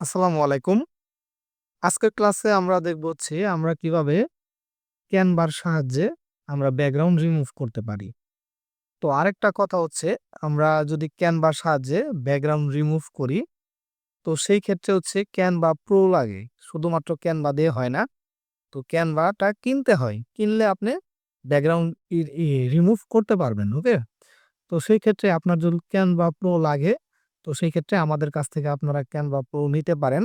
আসসালামু আলাইকুম। আজকের ক্লাসে আমরা দেখব হচ্ছে আমরা কীভাবে ক্যানভার সাহায্যে আমরা ব্যাকগ্রাউন্ড রিমুভ করতে পারি। তো আরেকটা কথা হচ্ছে আমরা যদি ক্যানভার সাহায্যে ব্যাকগ্রাউন্ড রিমুভ করি, তো সেই ক্ষেত্রে হচ্ছে ক্যানভা প্রো লাগে। শুধুমাত্র ক্যানভা দিয়ে হয় না। তো ক্যানভাটা কিনতে হয়। কিনলে আপনি ব্যাকগ্রাউন্ড রিমুভ করতে পারবেন। ওকে? তো সেই ক্ষেত্রে আপনার যদি ক্যানভা প্রো লাগে, তো সেই ক্ষেত্রে আমাদের কাছ থেকে আপনারা ক্যানভা প্রো নিতে পারেন।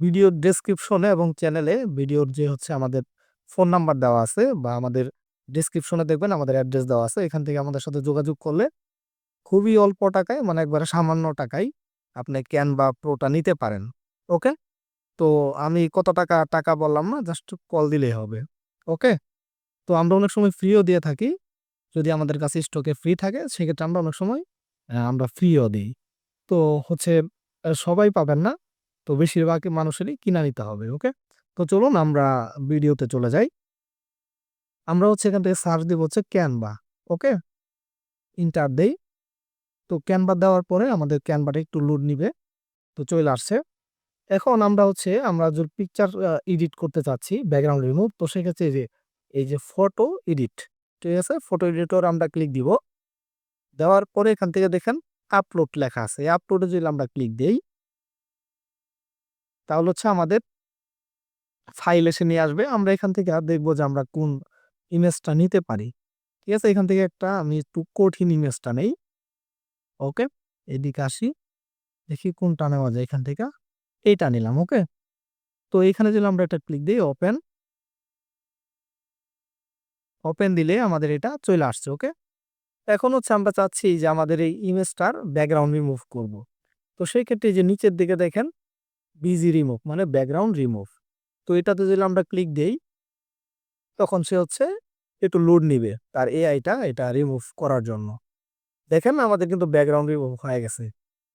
ভিডিওর ডেসক্রিপশনে এবং চ্যানেলে ভিডিওর যে হচ্ছে আমাদের ফোন নাম্বার দেওয়া আছে বা আমাদের ডেসক্রিপশনে দেখবেন আমাদের অ্যাড্রেস দেওয়া আছে। এখান থেকে আমাদের সাথে যোগাযোগ করলে খুবই অল্প টাকায় মানে একবারে সামান্য টাকায় আপনি ক্যানভা প্রোটা নিতে পারেন। ওকে? তো আমি কত টাকা, টাকা বললাম না জাস্ট কল দিলেই হবে। ওকে? তো আমরা অনেক সময় ফ্রিও দিয়ে থাকি। যদি আমাদের কাছে স্টকে ফ্রি থাকে সেক্ষেত্রে আমরা অনেক সময় আমরা ফ্রিও দেই। তো হচ্ছে সবাই পাবেন না। তো বেশিরভাগ মানুষেরই কিনা নিতে হবে। ওকে? তো চলুন আমরা ভিডিওতে চলে যাই। আমরা হচ্ছে এখান থেকে সার্চ দিব হচ্ছে ক্যানভা। ওকে? ইন্টার দেই। তো ক্যানভা দেওয়ার পরে আমাদের ক্যানভাটা একটু লোড নিবে। তো চলে আসছে। এখন আমরা হচ্ছে, আমরা যদি পিকচার এডিট করতে চাচ্ছি ব্যাকগ্রাউন্ড রিমুভ তো সেক্ষেত্রে যে, এই যে ফটো এডিট। ঠিক আছে? ফটো এডিটর আমরা ক্লিক দিব। দেওয়ার পরে এখান থেকে দেখেন আপলোড লেখা আছে। এই আপলোডে যদি আমরা ক্লিক দেই, তাহলে হচ্ছে আমাদের ফাইল এসে নিয়ে আসবে। আমরা এখান থেকে আর দেখব যে আমরা কোন ইমেজটা নিতে পারি। ঠিক আছে? এখান থেকে একটা আমি একটু কঠিন ইমেজটা নেই। ওকে? এদিকে আসি। দেখি কোনটা নেওয়া যায় এখান থেকে। এইটা নিলাম। ওকে? তো এখানে যদি আমরা একটা ক্লিক দিই ওপেন ওপেন দিলে আমাদের এটা চলে আসছে। ওকে? এখন হচ্ছে আমরা চাচ্ছি যে আমাদের এই ইমেজটার ব্যাকগ্রাউন্ড রিমুভ করব। তো সেই ক্ষেত্রে যে নিচের দিকে দেখেন বিজি রিমুভ মানে ব্যাকগ্রাউন্ড রিমুভ। তো এটাতে যদি আমরা ক্লিক দেই, তখন সে হচ্ছে একটু লোড নিবে তার এআইটা এটা রিমুভ করার জন্য। দেখেন আমাদের কিন্তু ব্যাকগ্রাউন্ড রিমুভ হয়ে গেছে।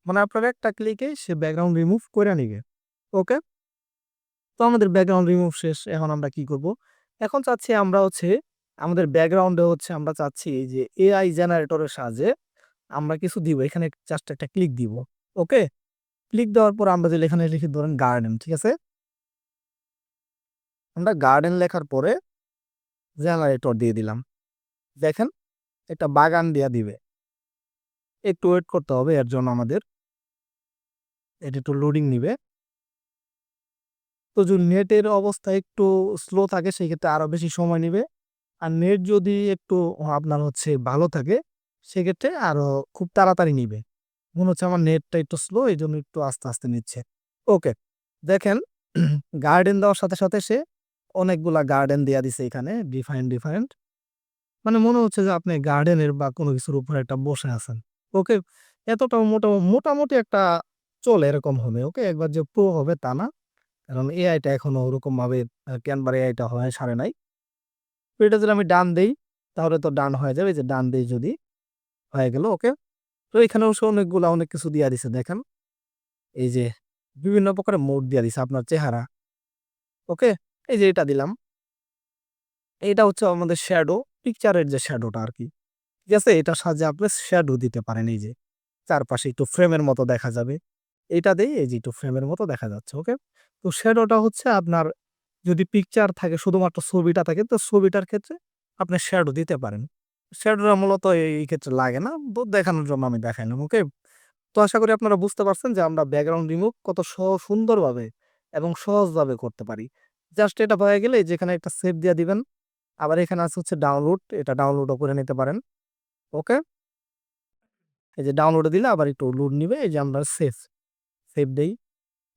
মানে আপনার একটা ক্লিকে সে ব্যাকগ্রাউন্ড রিমুভ করে নিবে। ওকে? তো আমাদের ব্যাকগ্রাউন্ড রিমুভ শেষ। এখন আমরা কি করব? এখন চাচ্ছি আমরা হচ্ছে আমাদের ব্যাকগ্রাউন্ডে হচ্ছে আমরা চাচ্ছি যে এআই জেনারেটরের সাহায্যে আমরা কিছু দিব। এখানে জাস্ট একটা ক্লিক দিব। ওকে? ক্লিক দেওয়ার পর আমরা যদি এখানে লিখি ধরেন গার্ডেন। ঠিক আছে? আমরা গার্ডেন লেখার পরে জেনারেটর দিয়ে দিলাম। দেখেন, একটা বাগান দিয়া দিবে। একটু ওয়েট করতে হবে, এর জন্য আমাদের। এটা একটু লোডিং নিবে। তো যদি নেটের অবস্থা একটু স্লো থাকে, সেক্ষেত্রে আরও বেশি সময় নিবে। আর নেট যদি একটু আপনার হচ্ছে ভালো থাকে সেক্ষেত্রে আরও খুব তাড়াতাড়ি নিবে। মনে হচ্ছে আমার নেটটা একটু স্লো এই জন্য একটু আস্তে, আস্তে নিচ্ছে। ওকে। দেখেন গার্ডেন দেওয়ার সাথে, সাথে সে অনেকগুলা গার্ডেন দেয়া দিছে এখানে ডিফারেন্ট, ডিফারেন্ট। মানে মনে হচ্ছে যে আপনি গার্ডেনের বা কোনো কিছুর উপরে একটা বসে আছেন। ওকে? এতটা মোটা মোটামুটি একটা চলে এরকম হবে। ওকে? একবার যে প্রো হবে তা না। কারণ এআইটা এখনও ওরকমভাবে ক্যানবার এআইটা হয় সারে নাই। এটা যদি আমি ডান দেই তাহলে তো ডান হয়ে যাবে। যে ডান দেই যদি হয়ে গেল। ওকে? তো এখানেও সে অনেকগুলা অনেক কিছু দিয়া দিছে দেখেন। এই যে বিভিন্ন প্রকারের মোড দিয়া দিছে আপনার চেহারা। ওকে? এই যে এটা দিলাম। এইটা হচ্ছে আমাদের শ্যাডো, পিকচারের যে শ্যাডোটা আর কি ঠিক আছে? এটার সাহায্যে আপনি শ্যাডো দিতে পারেন এই যে। চারপাশে একটু ফ্রেমের মতো দেখা যাবে। এটা দেই এই যে একটু ফ্রেমের মতো দেখা যাচ্ছে। ওকে? তো শ্যাডোটা হচ্ছে আপনার যদি পিকচার থাকে শুধুমাত্র ছবিটা থাকে তো ছবিটার ক্ষেত্রে আপনি শ্যাডো দিতে পারেন। শ্যাডোটা মূলত এই ক্ষেত্রে লাগে না। দেখানোর জন্য আমি দেখাইলাম। ওকে? তো আশা করি আপনারা বুঝতে পারছেন যে আমরা ব্যাকগ্রাউন্ড রিমুভ কত স সুন্দরভাবে এবং সহজভাবে করতে পারি। জাস্ট এটা হয়ে গেলে যেখানে একটা সেভ দিয়ে দিবেন। আবার এখানে আছে হচ্ছে ডাউনলোড। এটা ডাউনলোডও করে নিতে পারেন। ওকে? এই যে ডাউনলোডে দিলে আবার একটু লোড নিবে। এই যে আমরা সেভ, সেভ দেই।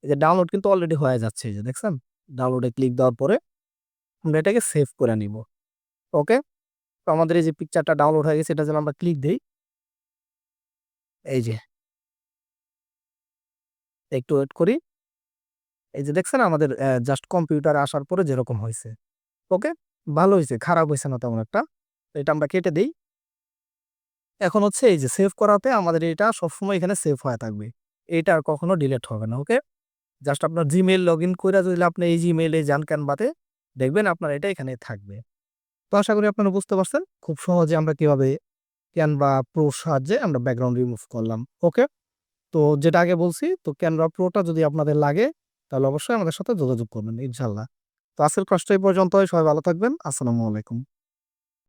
এই যে ডাউনলোড কিন্তু অলরেডি হয়ে যাচ্ছে এই যে দেখছেন? ডাউনলোডে ক্লিক দেওয়ার পরে আমরা এটাকে সেভ করে নিব। ওকে? তো আমাদের এই যে পিকচারটা ডাউনলোড হয়ে গেছে, এটা যেন আমরা ক্লিক দিই এই যে। একটু ওয়েট করি। এই যে দেখছেন, আমাদের জাস্ট কম্পিউটারে আসার পরে যেরকম হয়েছে ওকে? ভালো হয়েছে, খারাপ হয়েছে না তেমন একটা। তো এটা আমরা কেটে দিই এখন হচ্ছে এই যে সেভ করাতে আমাদের এটা সবসময় এখানে সেভ হয়ে থাকবে। এটা আর কখনো ডিলেট হবে না। ওকে? জাস্ট আপনার জিমেইল লগইন কইরা যদি আপনি এই জিমেইলে যান ক্যানভাতে, দেখবেন আপনার এটা এখানে থাকবে। তো আশা করি আপনারা বুঝতে পারছেন, খুব সহজে আমরা কীভাবে ক্যানভা প্রোর সাহায্যে আমরা ব্যাকগ্রাউন্ড রিমুভ করলাম। ওকে? তো যেটা আগে বলছি, তো ক্যানভা প্রোটা যদি আপনাদের লাগে, তাহলে অবশ্যই আমাদের সাথে যোগাযোগ করবেন ইনশাল্লাহ তো আজকের কষ্ট এই পর্যন্তই, সবাই ভালো থাকবেন, আসসালামু আলাইকুম